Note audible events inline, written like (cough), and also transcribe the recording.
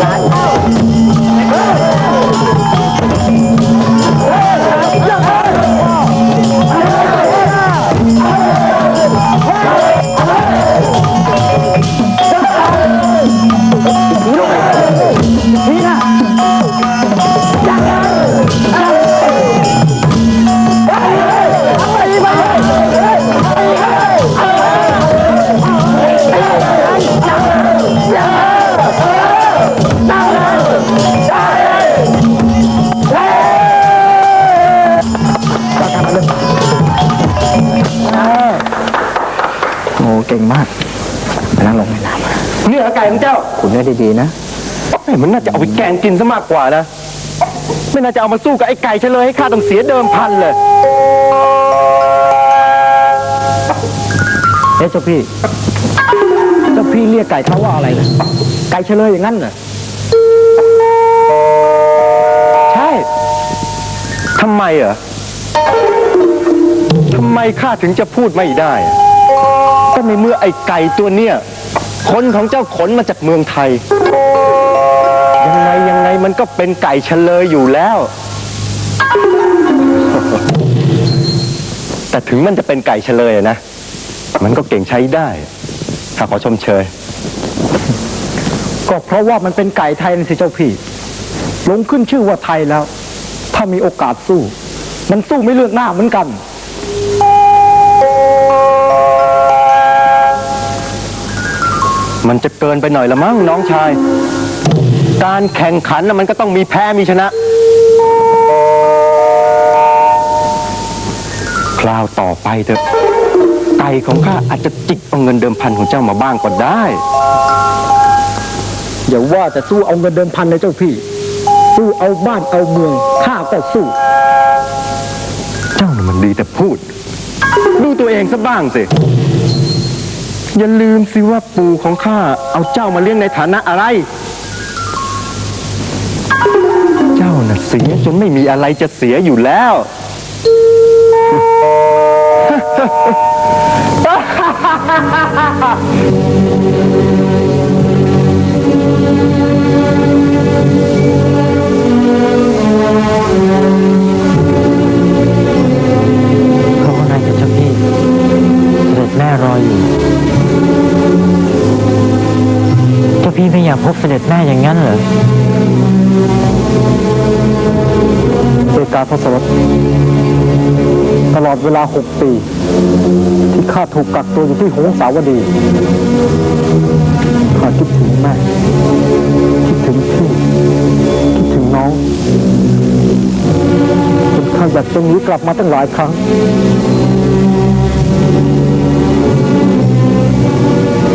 馒头 (laughs) ก่งมากไปนั่งลงในน้เนี่ยไก่ของเจ้าำขุนได้ดีๆนะเอ้ยมันน่าจะเอาไปแกงกินซะมากกว่านะ ไม่น่าจะเอามาสู้กับไอ้ไก่เฉลยให้ข้าต้องเสียเดิมพันเลยเอ๊ะเจ้าพี่เจ้าพี่เรียกไก่เขาว่าอะไรนะไก่เฉลยอย่างนั้นเหรอใช่ทำไมเหรอทำไมข้าถึงจะพูดไม่ได้อะ ก็ในเมื่อไอ้ไก่ตัวเนี้ยขนของเจ้าขนมาจากเมืองไทย ยังไงยังไงมันก็เป็นไก่เฉลยอยู่แล้ว แต่ถึงมันจะเป็นไก่เฉลยนะ มันก็เก่งใช้ได้ข้าขอชมเชย ก็เพราะว่ามันเป็นไก่ไทยนะสิเจ้าพี่ลงขึ้นชื่อว่าไทยแล้ว ถ้ามีโอกาสสู้ มันสู้ไม่เลือกหน้าเหมือนกัน มันจะเกินไปหน่อยละมั้งน้องชาย การแข่งขันนะมันก็ต้องมีแพ้มีชนะ คราวต่อไปเถอะไก่ของข้าอาจจะจิกเอาเงินเดิมพันของเจ้ามาบ้างก็ได้ อย่าว่าแต่สู้เอาเงินเดิมพันเลยเจ้าพี่ สู้เอาบ้านเอาเมืองข้าก็สู้ เจ้าน่ะมันดีแต่พูด ดูตัวเองซะบ้างสิ อย่าลืมสิว่าปู่ของข้าเอาเจ้ามาเลี้ยงในฐานะอะไร เจ้าน่ะเสียจนไม่มีอะไรจะเสียอยู่แล้วเข ไม่อยากพบเสด็จแม่อย่างนั้นเหรอเอกาทศรถตลอดเวลาหกปี ที่ข้าถูกกักตัวอยู่ที่หงสาวดีข้าคิดถึงแม่คิดถึงพี่คิดถึงน้องจนข้าอยากจะหนีกลับมาตั้งหลายครั้ง